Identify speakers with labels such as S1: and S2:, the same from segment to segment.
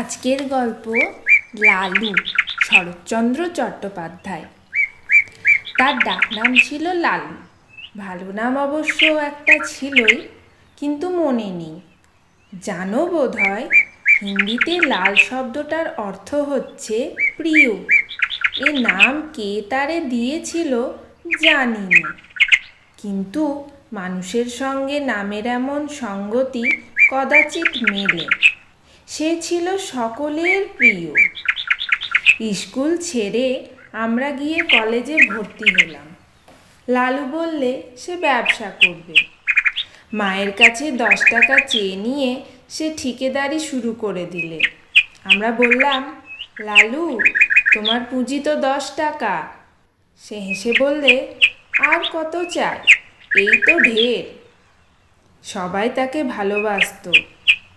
S1: আজকের গল্প লালু, শরৎচন্দ্র চট্টোপাধ্যায়। তার ডাকনাম ছিল লালু। ভালো নাম অবশ্য একটা ছিলই, কিন্তু মনে নেই। জানো বোধ হয় হিন্দিতে লাল শব্দটার অর্থ হচ্ছে প্রিয়। এ নাম কে তারে দিয়েছিল জানি না। কিন্তু মানুষের সঙ্গে নামের এমন সঙ্গতি কদাচিৎ মেলে। সে ছিল সকলের প্রিয়। স্কুল ছেড়ে আমরা গিয়ে কলেজে ভর্তি হলাম। লালু বললে, সে ব্যবসা করবে। মায়ের কাছে দশ টাকা চেয়ে নিয়ে সে ঠিকেদারি শুরু করে দিলে। আমরা বললাম, লালু, তোমার পুঁজি তো দশ টাকা। সে হেসে বললে, আর কত চাই? এই তো ঢের। সবাই তাকে ভালোবাসতো।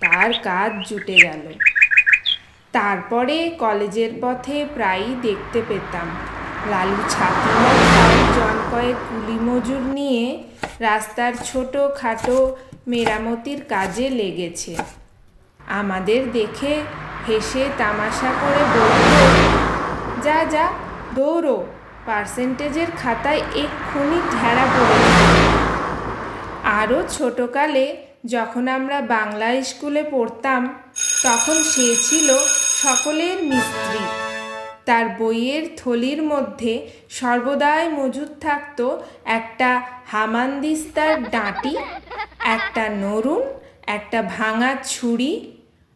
S1: তার কাজ জুটে গেল। তারপরে কলেজের পথে প্রায়ই দেখতে পেতাম। লালু ছাতি মাথায় জন কয়েক কুলি মজুর নিয়ে রাস্তার ছোট খাটো মেরামতির কাজে লেগেছে। আমাদের দেখে হেসে তামাশা করে বলল, যা যা, দৌড়ো। পার্সেন্টেজের খাতায় এক্ষুনি ঢেড়া পড়ে আরও ছোটকালে যখন আমরা বাংলা স্কুলে পড়তাম, তখন সে ছিল সকলের মিস্ত্রি। তার বইয়ের থলির মধ্যে সর্বদাই মজুদ থাকত একটা হামানদিস্তার ডাঁটি, একটা নরুন, একটা ভাঙা ছুরি,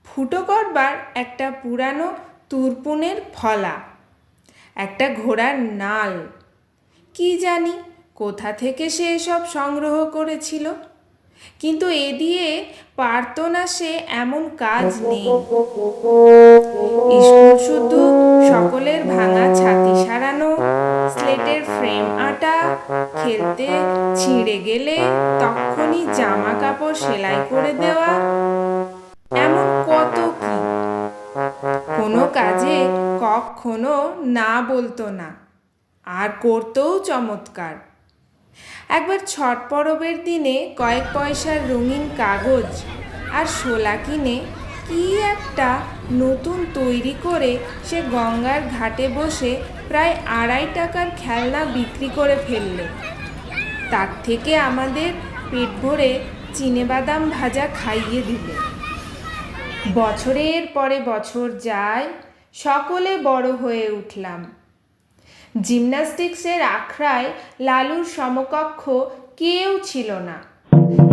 S1: ফুটো করবার একটা পুরানো তুরপুনের ফলা, একটা ঘোড়ার নাল। কি জানি কোথা থেকে সে এসব সংগ্রহ করেছিল? কিন্তু এ দিয়ে পারত না সে এমন কাজ নেই। স্কুল শুধু সকলের ভাঙা ছাতি সারানো, স্লেটের ফ্রেম আটা, খেলতে ছিঁড়ে গেলে তখনই জামা কাপড় সেলাই করে দেওয়া, এমন কত কি? কোনো কাজে কখনো না বলতো না। আর করতেও চমৎকার। একবার ছট পরবের দিনে কয়েক পয়সার রঙিন কাগজ আর শোলা কিনে কি একটা নতুন তৈরি করে সে গঙ্গার ঘাটে বসে প্রায় আড়াই টাকার খেলনা বিক্রি করে ফেললে। তার থেকে আমাদের পেট ভরে চিনেবাদাম ভাজা খাইয়ে দিলে। বছরের পরে বছর যায়, সকলে বড় হয়ে উঠলাম। জিমন্যাস্টিক্সের আখড়ায় লালুর সমকক্ষ কেউ ছিল না।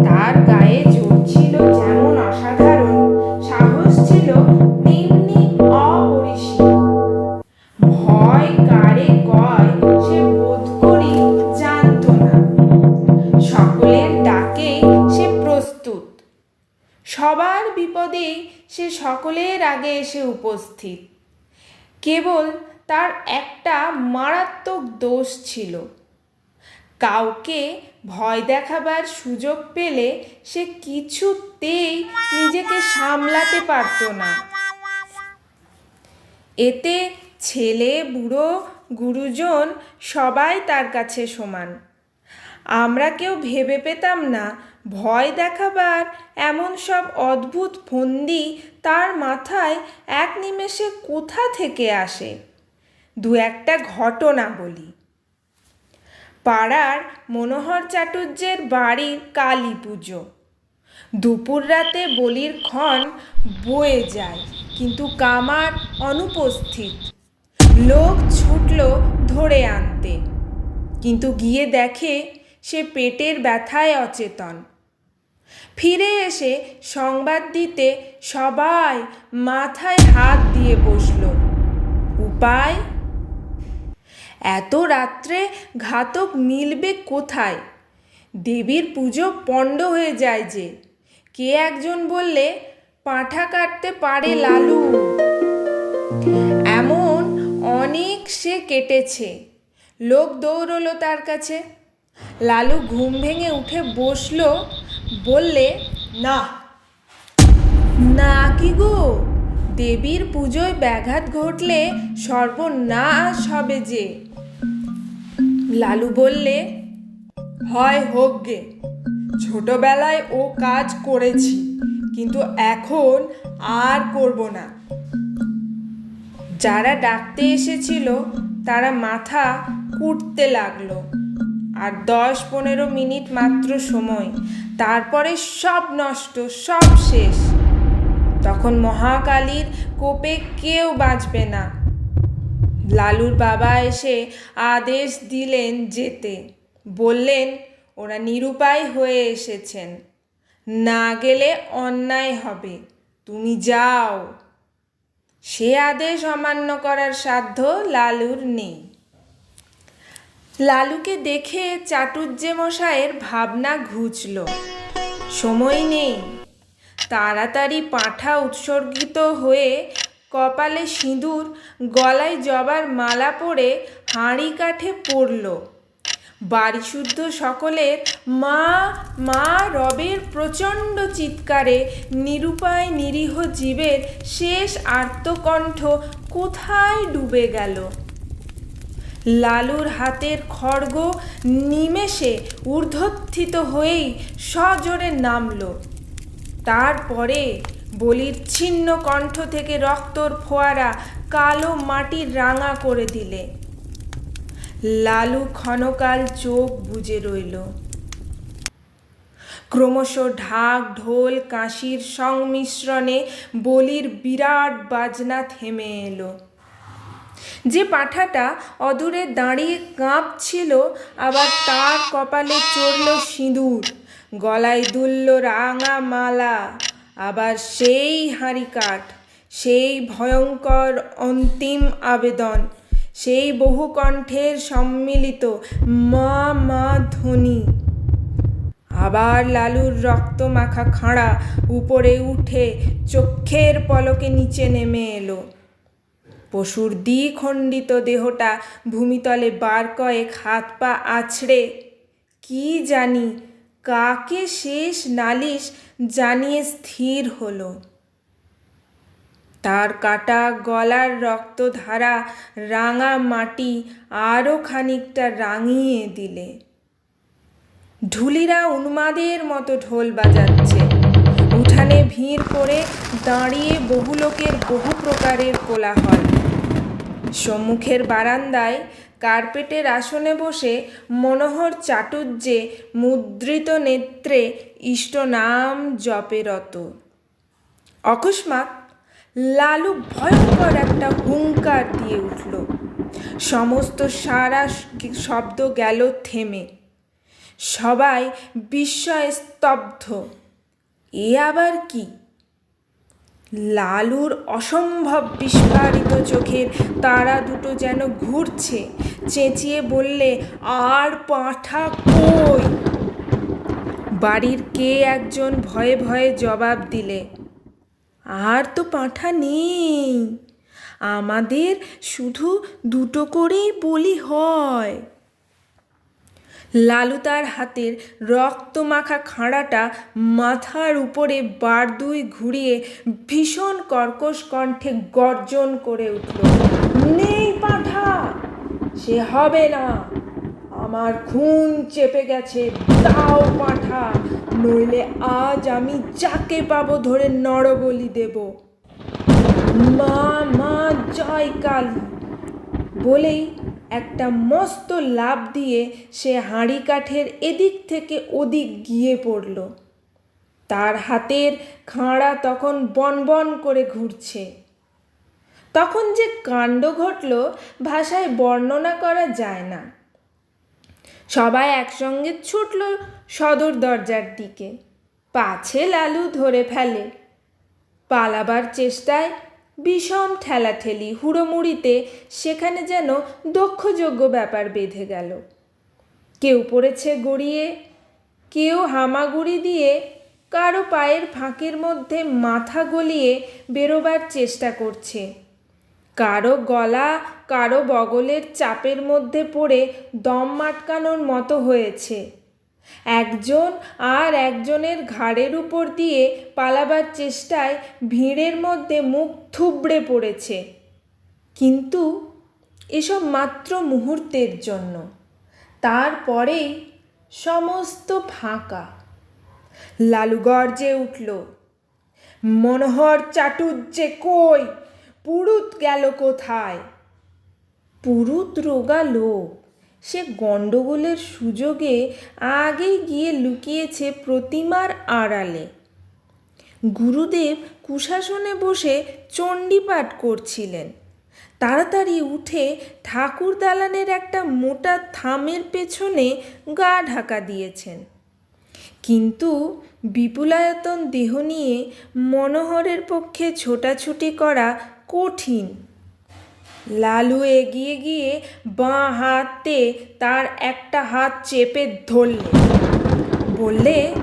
S1: তার গায়ে জোর ছিল যেমন অসাধারণ, সাহস ছিল তেমনি অপরিসীম। ভয় কারে কয় সে বোধ করি জানত না। সকলের ডাকে সে প্রস্তুত। সবার বিপদেই সে সকলের আগে এসে উপস্থিত। কেবল তার একটা মারাত্মক দোষ ছিল। কাউকে ভয় দেখাবার সুযোগ পেলে সে কিছুতেই নিজেকে সামলাতে পারত না। এতে ছেলে, বুড়ো, গুরুজন সবাই তার কাছে সমান। আমরা কেউ ভেবে পেতাম না ভয় দেখাবার এমন সব অদ্ভুত ফন্দি তার মাথায় এক নিমেষে কোথা থেকে আসে। দু একটা ঘটনা বলি। পাড়ার মনোহর চাটুর্যের বাড়ির কালী পুজো। দুপুর রাতে বলির ক্ষণ বয়ে যায়, কিন্তু কামার অনুপস্থিত। লোক ছুটল ধরে আনতে, কিন্তু গিয়ে দেখে সে পেটের ব্যথায় অচেতন। ফিরে এসে সংবাদ দিতে সবাই মাথায় হাত দিয়ে বসল। উপায় এত রাত্রে ঘাতক মিলবে কোথায়? দেবীর পুজো পণ্ড হয়ে যায় যে। কে একজন বললে, পাঁঠা কাটতে পারে লালু। এমন অনেক সে কেটেছে। লোক দৌড়লো তার কাছে। লালু ঘুম ভেঙে উঠে বসল, বললে, না। না কি গো? দেবীর পুজোয় ব্যাঘাত ঘটলে সর্বনাশ হবে যে। লালু বললে, হয় হোক গে। ছোটবেলায় ও কাজ করেছি, কিন্তু এখন আর করব না। যারা ডাকতে এসেছিল, তারা মাথা কুটতে লাগল। আর দশ পনেরো মিনিট মাত্র সময়, তারপরে সব নষ্ট, সব শেষ। তখন মহাকালীর কোপে কেউ বাঁচবে না। লালুর বাবা এসে আদেশ দিলেন যেতে। বললেন, ওরা নিরুপায় হয়ে এসেছেন। না গেলে অন্যায় হবে। তুমি যাও। সে আদেশ অমান্য করার সাধ্য লালুর নেই। লালুকে দেখে চাটুর্যে মশাইয়ের ভাবনা ঘুচল। সময় নেই। তাড়াতাড়ি পাঁঠা উৎসর্গিত হয়ে কপালে সিঁদুর, গলায় জবার মালা পরে হাঁড়ি কাঠে পড়ল। বাড়িশুদ্ধ সকলের মা মা রবের প্রচণ্ড চিৎকারে নিরুপায় নিরীহ জীবের শেষ আর্তকণ্ঠ কোথায় ডুবে গেল? লালুর হাতের খড়গ নিমেষে ঊর্ধ্বত্থিত হয়েই সজোরে নামল। তারপরে বলির ছিন্ন কণ্ঠ থেকে রক্তর ফোয়ারা কালো মাটির রাঙা করে দিলে। লালু ক্ষণকাল চোখ বুজে রইল। ক্রমশ ঢাক, ঢোল কাঁসির সংমিশ্রণে বলির বিরাট বাজনা থেমে এলো। যে পাঁঠাটা অদূরে দাঁড়িয়ে কাঁপছিল, আবার তার কপালে চড়ল সিঁদুর, গলায় দুলল রাঙা মালা। আবার সেই হাঁড়ি কাঠ, সেই ভয়ঙ্কর অন্তিম আবেদন, সেই বহু কণ্ঠের সম্মিলিত মা মা ধ্বনি। আবার লালুর রক্ত মাখা খাঁড়া উপরে উঠে চক্ষের পলকে নিচে নেমে এলো। পশুর দ্বিখণ্ডিত দেহটা ভূমিতলে বার কয়েক হাত পা আছড়ে, কি জানি কাকে শেষ নালিশ জানিয়ে স্থির হলো? তার কাটা গলার রক্তধারা রাঙা মাটি আরও খানিকটা রাঙিয়ে দিলে। ঢুলিরা উন্মাদের মতো ঢোল বাজাচ্ছে। উঠানে ভিড় করে দাঁড়িয়ে বহু লোকের বহু প্রকারের কোলাহল। সম্মুখের বারান্দায় কার্পেটের আসনে বসে মনোহর চাটুর্যে মুদ্রিত নেত্রে ইষ্ট নাম জপেরত অকস্মাৎ লালু ভয়ঙ্কর একটা হুঙ্কার দিয়ে উঠল। সমস্ত সারা শব্দ গেল থেমে। সবাই বিস্ময়ে স্তব্ধ। এ আবার কি? লালুর অসম্ভব বিস্ফারিত চোখের তারা দুটো যেন ঘুরছে। চেঁচিয়ে বললে, আর পাঁঠা কই? বাড়ির কে একজন ভয়ে ভয়ে জবাব দিলে, আর তো পাঁঠা নেই। আমাদের শুধু দুটো করেই বলি হয়। লালু তার হাতের রক্তমাখা খাঁড়াটা মাথার উপরে বার দুই ঘুরিয়ে ভীষণ কর্কশ কণ্ঠে গর্জন করে উঠল, নেই পাঠা, সে হবে না। আমার খুন চেপে গেছে, দাও পাঠা, নইলে আজ আমি যাকে পাবো ধরে নরবলি দেব। মা মা, জয় কালী, বলেই একটা মস্ত লাভ দিয়ে সে হাঁড়ি কাঠের এদিক থেকে ওদিক গিয়ে পড়ল। তার হাতের খাঁড়া তখন বনবন করে ঘুরছে। তখন যে কাণ্ড ঘটল ভাষায় বর্ণনা করা যায় না। সবাই একসঙ্গে ছুটল সদর দরজার দিকে। পাছে লালু ধরে ফেলে। পালাবার চেষ্টায় বিষম ঠেলাঠেলি হুড়োমুড়িতে সেখানে যেন দক্ষযোগ্য ব্যাপার বেঁধে গেল। কেউ পড়েছে গড়িয়ে, কেউ হামাগুড়ি দিয়ে, কারও পায়ের ফাঁকের মধ্যে মাথা গলিয়ে বেরোবার চেষ্টা করছে। কারও গলা, কারও বগলের চাপের মধ্যে পড়ে দম মাটকানোর মতো হয়েছে। একজন আর একজনের ঘাড়ের উপর দিয়ে পালাবার চেষ্টায় ভিড়ের মধ্যে মুখ থুবড়ে পড়েছে। কিন্তু এসব মাত্র মুহূর্তের জন্য। তারপরেই সমস্ত ফাঁকা। লালু গর্জে উঠল, মনোহর চাটুর্যে কই? পুরুত গেল কোথায়? পুরুত রোগা লোক। সে গণ্ডগোলের সুযোগে আগেই গিয়ে লুকিয়েছে প্রতিমার আড়ালে। গুরুদেব কুশাসনে বসে চণ্ডীপাঠ করছিলেন। তাড়াতাড়ি উঠে ঠাকুর দালানের একটা মোটা থামের পেছনে গা ঢাকা দিয়েছেন। কিন্তু বিপুলায়তন দেহ নিয়ে মনোহরের পক্ষে ছোটাছুটি করা কঠিন। লালু এগিয়ে গিয়ে বাঁ হাতে তার একটা হাত চেপে ধরলে। বললে,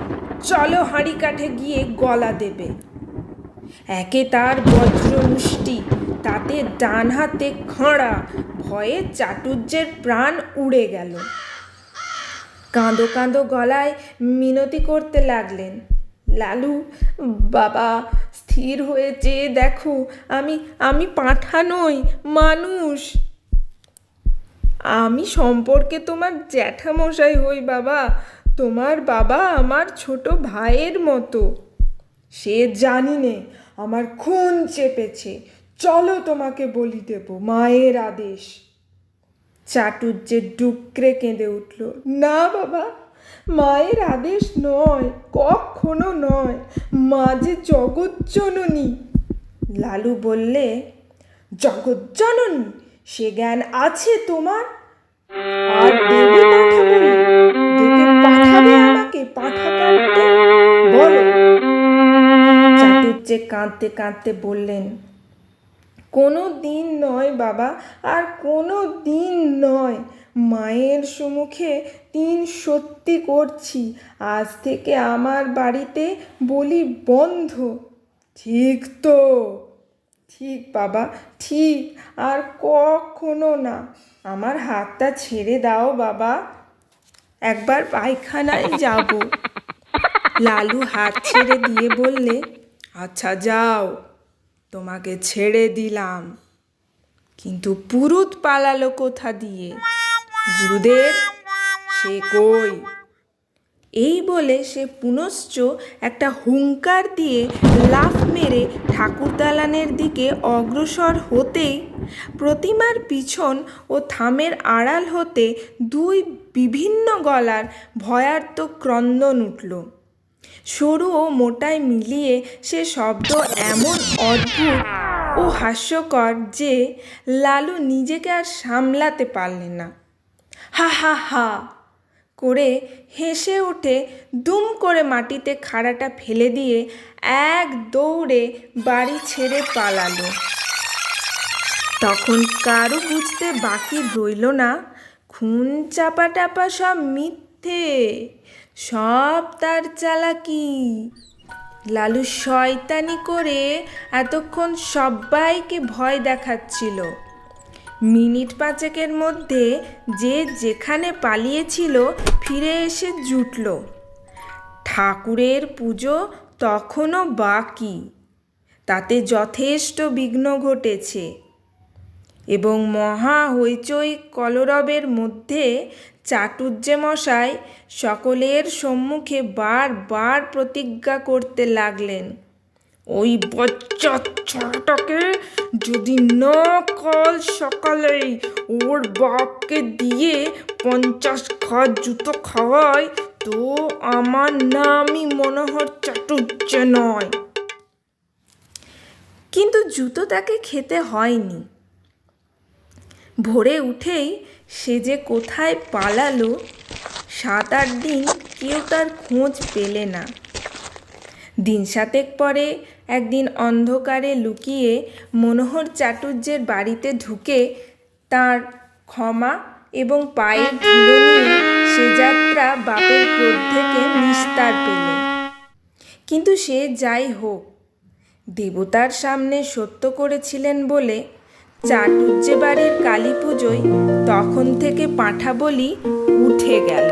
S1: চলো হাঁড়ি কাঠে গিয়ে গলা দেবে। একে তার বজ্র মুষ্টি, তাতে ডান হাতে খাঁড়া, ভয়ে চাটুর্যের প্রাণ উড়ে গেল। কাঁদো কাঁদো গলায় মিনতি করতে লাগলেন। লালু, বাবা স্থির হয়েছে, দেখো, আমি আমি পাঁঠা নই, মানুষ। আমি সম্পর্কে তোমার জ্যাঠামশাই হই বাবা, তোমার বাবা আমার ছোট ভাইয়ের মতো। সে জানি নে আমার খুন চেপেছে, চলো তোমাকে বলি দেব মায়ের আদেশ। চাটুর্যে ডুকরে কেঁদে উঠল, না বাবা মায়ের আদেশ নয়, কখনো নয়। মা যে জগজ্জননী। লালু বললে, জগজ্জননী, সে জ্ঞান আছে তোমার? আর কাঁদতে কাঁদতে বললেন কোনো দিন নয় বাবা, আর কোনো দিন নয়। মায়ের সম্মুখে তিন সত্যি করছি, আজ থেকে আমার বাড়িতে বলি বন্ধ। ঠিক তো, ঠিক বাবা, ঠিক, আর কখনো না। আমার হাতটা ছেড়ে দাও বাবা, একবার পায়খানায় যাব। লালু হাত ছেড়ে দিয়ে বললে আচ্ছা যাও। তোমাকে ছেড়ে দিলাম। কিন্তু পুরুত পালালো কোথা দিয়ে? গুরুদেব, সে কই? এই বলে সে পুনশ্চ একটা হুঙ্কার দিয়ে লাফ মেরে ঠাকুর দালানের দিকে অগ্রসর হতেই প্রতিমার পিছন ও থামের আড়াল হতে দুই বিভিন্ন গলার ভয়ার্ত ক্রন্দন উঠল। সরু ও মোটায় মিলিয়ে সে শব্দ এমন অদ্ভুত ও হাস্যকর যে লালু নিজেকে আর সামলাতে পারলেন না। হা হা হা করে হেসে উঠে দুম করে মাটিতে খাড়াটা ফেলে দিয়ে এক দৌড়ে বাড়ি ছেড়ে পালালো। তখন কারও বুঝতে বাকি রইল না। খুন চাপা টাপা সব মিথ্যে। সব তার চালাকি। লালু শয়তানি করে এতক্ষণ সবাইকে ভয় দেখাচ্ছিল। মিনিট পাঁচেকের মধ্যে যে যেখানে পালিয়েছিল ফিরে এসে জুটল। ঠাকুরের পুজো তখনও বাকি। তাতে যথেষ্ট বিঘ্ন ঘটেছে। এবং মহা হইচই কলরবের মধ্যে চাটুর্যে মশাই সকলের সম্মুখে বারবার প্রতিজ্ঞা করতে লাগলেন। ওই বচ্চা ছটাকে যদি না কাল সকালেই ওর বাপকে দিয়ে পঞ্চাশ খাত জুতো খাওয়াই তো আমার নামই মনোহর চাটুর্য নয়। কিন্তু জুতো তাকে খেতে হয়নি। ভোরে উঠেই সে যে কোথায় পালালো সাত আট দিন কেউ তার খোঁজ পেলে না। দিন সাতেক পরে একদিন অন্ধকারে লুকিয়ে মনোহর চাটুর্যের বাড়িতে ঢুকে তার ক্ষমা এবং পায়ের ধুলো নিয়ে সে যাত্রা বাপের ক্রোধ থেকে নিস্তার পেল। কিন্তু সে যাই হোক, দেবতার সামনে সত্য করেছিলেন বলে চাটুর্যে বাড়ির কালী পুজোয় তখন থেকে পাঁঠা বলি উঠে গেল।